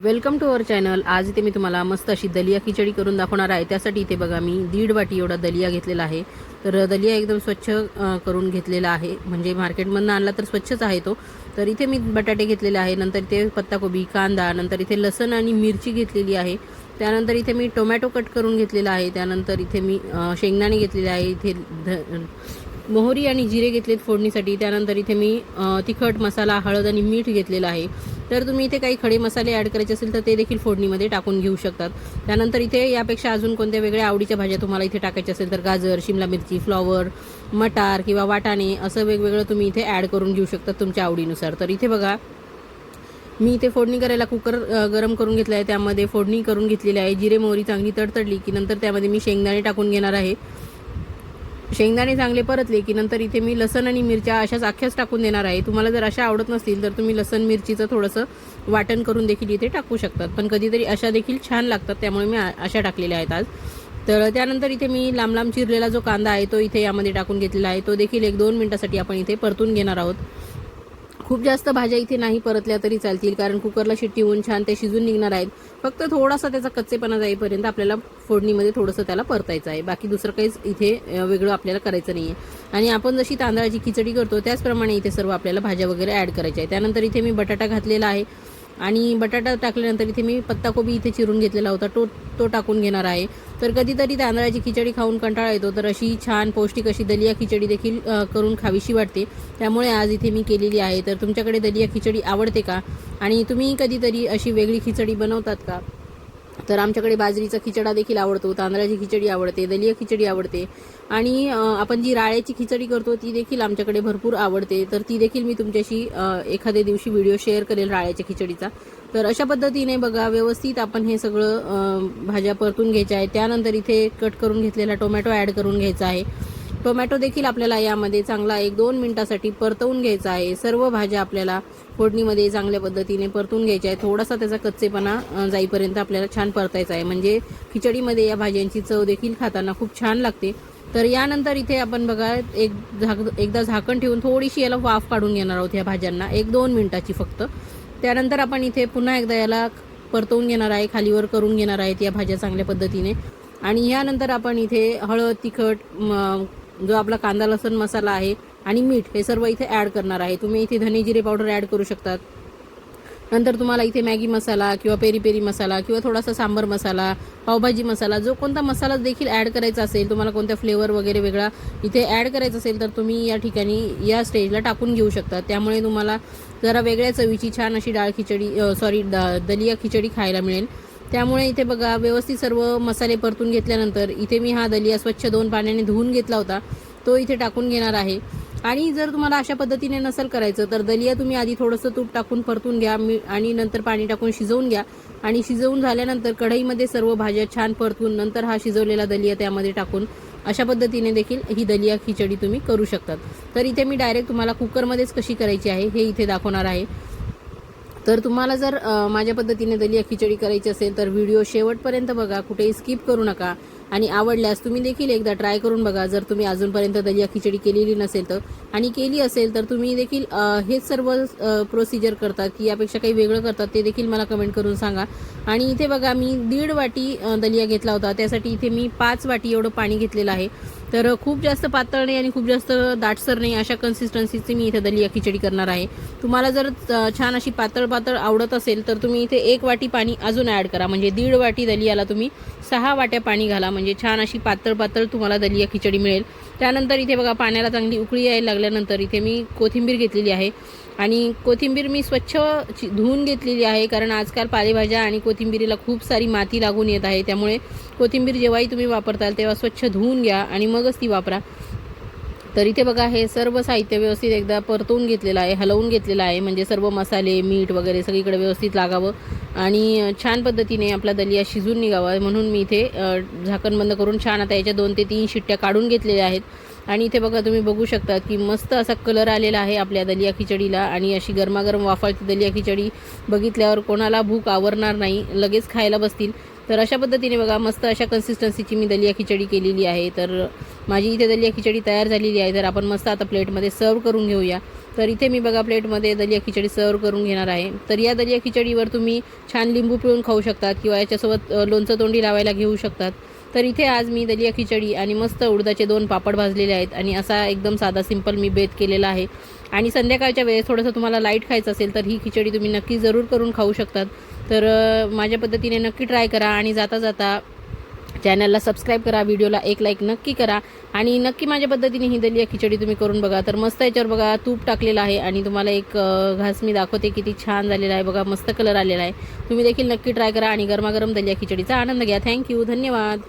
Welcome to our channel. आज इथे मी तुम्हाला मस्त अशी दलिया खिचडी करून दाखवणार आहे. त्यासाठी इथे बघा मी दीड वाटी एवढा दलिया घेतलेला आहे. तर दलिया एकदम स्वच्छ करून घेतलेला आहे. म्हणजे मार्केटमधनं आणला तर स्वच्छच आहे तो. तर इथे मी बटाटे घेतलेले आहे. नंतर इथे पत्ताकोबी कांदा नंतर इथे लसण आणि मिरची घेतलेली आहे. त्यानंतर इथे मी टोमॅटो कट करून घेतलेला आहे. त्यानंतर इथे मी शेंगदाणे घेतलेले आहे. इथे ध मोहरी आणि जिरे घेतलेत फोडणीसाठी. त्यानंतर इथे मी तिखट मसाला हळद आणि मीठ घेतलेलं आहे. तर तुम्ही इथे काही खडे मसाले ॲड करायचे असेल तर ते देखील फोडणीमध्ये टाकून घेऊ शकतात. त्यानंतर इथे यापेक्षा अजून कोणत्या वेगळ्या आवडीच्या भाज्या तुम्हाला इथे टाकायच्या असेल तर गाजर शिमला मिरची फ्लॉवर मटार किंवा वाटाणे असं वेगवेगळं तुम्ही इथे ॲड करून घेऊ शकता तुमच्या आवडीनुसार. तर इथे बघा मी इथे फोडणी करायला कुकर गरम करून घेतला आहे. त्यामध्ये फोडणी करून घेतलेली आहे. जिरे मोहरी चांगली तडतडली की नंतर त्यामध्ये मी शेंगदाणे टाकून घेणार आहे. शेंगदाणे चांगले परतले की नंतर इथे मी लसण आणि मिरच्या अशाच अख्ख्याच टाकून देणार आहे. तुम्हाला जर अशा आवडत नसतील तर तुम्ही लसण मिरचीचं थोडंसं वाटण करून देखील इथे टाकू शकतात. पण कधीतरी अशा देखील छान लागतात त्यामुळे मी अशा टाकलेल्या आहेत आज. तर त्यानंतर इथे मी लांब लांब चिरलेला जो कांदा आहे तो इथे यामध्ये टाकून घेतलेला आहे. तो देखील एक दोन मिनटासाठी आपण इथे परतून घेणार आहोत. खूप जास्त भाज्या इथे नाही परतल्या तरी चालतील कारण कुकरला शिट्टी होऊन छान ते शिजून निघणार आहेत. फक्त थोडासा त्याचा कच्चेपणा जाईपर्यंत आपल्याला फोडणीमध्ये थोडंसं त्याला परतायचं आहे. बाकी दुसरं काहीच इथे वेगळं आपल्याला करायचं नाही आहे आणि आपण जशी तांदळाची खिचडी करतो त्याचप्रमाणे इथे सर्व आपल्याला भाज्या वगैरे ॲड करायच्या आहे त्यानंतर इथे मी बटाटा घातलेला आहे. आणि बटाटा टाकल्यानंतर इथे मी पत्ताकोबी इथे चिरून घेतलेला होता. तो तो टाकून घेणार आहे. तर कधीतरी तांदळाची खिचडी खाऊन कंटाळा येतो. तर अशी छान पौष्टिक अशी दलिया खिचडी देखील करून खावीशी वाटते. त्यामुळे आज इथे मी केलेली आहे. तर तुमच्याकडे दलिया खिचडी आवडते का? आणि तुम्ही कधीतरी अशी वेगळी खिचडी बनवतात का? तर आमच्याकडे बाजरीचा खिचडा देखील आवडतो तांदळाची खिचडी आवडते दलिया खिचडी आवडते. आणि आपण जी राळ्याची खिचडी करतो ती देखील आमच्याकडे भरपूर आवडते. तर ती देखील मी तुमच्याशी एखाद्या दिवशी व्हिडिओ शेअर करेल राळ्याच्या खिचडीचा. तर अशा पद्धतीने बघा व्यवस्थित आपण हे सगळं भाज्या परतून घ्यायच्या आहे त्यानंतर इथे कट करून घेतलेला टोमॅटो ॲड करून घ्यायचा आहे. टोमॅटो देखील आपल्याला यामध्ये चांगला एक दोन मिनटासाठी परतवून घ्यायचा आहे. सर्व भाज्या आपल्याला फोडणीमध्ये चांगल्या पद्धतीने परतून घ्यायच्या आहे थोडासा त्याचा कच्चेपणा जाईपर्यंत आपल्याला छान परतायचा आहे. म्हणजे खिचडीमध्ये या भाज्यांची चव देखील खाताना खूप छान लागते. तर यानंतर इथे आपण बघा एक झाक एकदा झाकण ठेवून थोडीशी याला वाफ काढून घेणार आहोत या भाज्यांना. एक दोन मिनटाची फक्त. त्यानंतर आपण इथे पुन्हा एकदा याला परतवून घेणार आहे खालीवर करून घेणार आहेत या भाज्या चांगल्या पद्धतीने. आणि यानंतर आपण इथे हळद तिखट जो आपला कांदा लसूण मसाला आहे आणि मीठ हे सर्व इथे ॲड करणार आहे. तुम्ही इथे धने जिरे पावडर ॲड करू शकतात. नंतर तुम्हाला इथे मॅगी मसाला किंवा पेरी पेरी मसाला किंवा थोडासा सांबर मसाला पावभाजी मसाला जो कोणता मसाला देखील ॲड करायचा असेल तुम्हाला कोणत्या फ्लेवर वगैरे वेगळा इथे ॲड करायचा असेल तर तुम्ही या ठिकाणी या स्टेजला टाकून घेऊ शकता. त्यामुळे तुम्हाला जरा वेगळ्या चवीची छान अशी डाळ खिचडी सॉरी दलिया खिचडी खायला मिळेल. त्यामुळे इथे बघा व्यवस्थित सर्व मसाले परतून घेतल्यानंतर इथे मी हा दलिया स्वच्छ दोन पाण्याने धुवून घेतला होता. तो इथे टाकून घेणार आहे. आणि जर तुम्हाला अशा पद्धतीने नसेल करायचं तर दलिया तुम्ही आधी थोडंसं तूप टाकून परतून घ्या मी आणि नंतर पाणी टाकून शिजवून घ्या. आणि शिजवून झाल्यानंतर कढईमध्ये सर्व भाज्या छान परतून नंतर हा शिजवलेला दलिया त्यामध्ये टाकून अशा पद्धतीने देखील ही दलिया खिचडी तुम्ही करू शकतात. तर इथे मी डायरेक्ट तुम्हाला कुकरमध्येच कशी करायची आहे हे इथे दाखवणार आहे. तर तुम्हाला जर माझ्या पद्धतीने दलिया खिचडी करायची असेल तर व्हिडिओ शेवटपर्यंत बघा कुठेही स्किप करू नका. आणि आवडल्यास तुम्ही देखील एकदा ट्राय करून बघा. जर तुम्ही अजूनपर्यंत दलिया खिचडी केलेली नसेल तर. आणि केली असेल तर तुम्ही देखील हेच सर्व प्रोसिजर करतात की यापेक्षा काही वेगळं करतात ते देखील मला कमेंट करून सांगा. आणि इथे बघा मी दीड वाटी दलिया घेतला होता. त्यासाठी इथे मी पाच वाटी एवढं पाणी घेतलेलं आहे. तर खूप जास्त पातळ नाही आणि खूप जास्त दाटसर नाही अशा कन्सिस्टन्सीची मी इथे दलिया खिचडी करणार आहे. तुम्हाला जर छान अशी पातळ पातळ आवडत असेल तर तुम्ही इथे एक वाटी पाणी अजून ॲड करा. म्हणजे दीड वाटी दलियाला तुम्ही सहा वाट्या पाणी घाला. म्हणजे छान अशी पातळ पातळ तुम्हाला दलिया खिचडी मिळेल. त्यानंतर इथे बघा पाण्याला चांगली उकळी यायला लागल्यानंतर इथे मी कोथिंबीर घेतलेली आहे. आणि कोथिंबीर मी स्वच्छ धुवून घेतलेली आहे कारण आजकाल पालेभाज्या आणि कोथिंबीरीला खूप सारी माती लागून येत आहे. त्यामुळे कोथिंबीर जेव्हाही तुम्ही वापरताल तेव्हा स्वच्छ धुवून घ्या आणि मगच ती वापरा. तर इथे बघा हे सर्व साहित्य व्यवस्थित एकदा परतवून घेतलेलं आहे हलवून घेतलेलं आहे. म्हणजे सर्व मसाले मीठ वगैरे सगळीकडे व्यवस्थित लागावं आणि छान पद्धतीने आपला दलिया शिजून निघावा. म्हणून मी इथे झाकण बंद करून छान आता याच्या दोन ते तीन शिट्ट्या काढून घेतलेल्या आहेत. आणि इथे बघा तुम्ही बघू शकता की मस्त असा कलर आलेला आहे आपल्या दलिया खिचडीला आणि अशी गरमागरम वाफाळची दलिया खिचडी बघितल्यावर कोणाला भूक आवरणार नाही लगेच खायला बसतील. तर अशा पद्धतीने बघा मस्त अशा कन्सिस्टन्सीची मी दलिया खिचडी केलेली आहे. तर माझी इथे दलिया खिचडी तयार झालेली आहे. तर आपण मस्त आता प्लेटमध्ये सर्व करून घेऊया. तर इथे मी बघा प्लेटमध्ये दलिया खिचडी सर्व करून घेणार आहे. तर या दलिया खिचडीवर तुम्ही छान लिंबू पिळून खाऊ शकतात किंवा याच्यासोबत लोणचं तोंडी लावायला घेऊ शकतात. तर इथे आज मी दलिया खिचडी आणि मस्त उडदाचे दोन पापड भाजलेले आहेत आणि असा एकदम साधा सिंपल मी बेत केलेला आहे. आणि संध्याकाळच्या वेळेस थोडंसं तुम्हाला लाइट खायचं असेल तर ही खिचडी तुम्ही नक्की जरूर करून खाऊ शकतात. तर माझ्या पद्धतीने नक्की ट्राय करा आणि जाता जाता चॅनलला सबस्क्राईब करा व्हिडिओला एक लाईक नक्की करा आणि नक्की माझ्या पद्धतीने ही दलिया खिचडी तुम्ही करून बघा. तर मस्त याच्यावर बघा तूप टाकलेलं आहे आणि तुम्हाला एक घास मी दाखवते किती छान झालेला आहे. बघा मस्त कलर आलेला आहे. तुम्ही देखील नक्की ट्राय करा आणि गरमागरम दलिया खिचडीचा आनंद घ्या. थँक्यू धन्यवाद.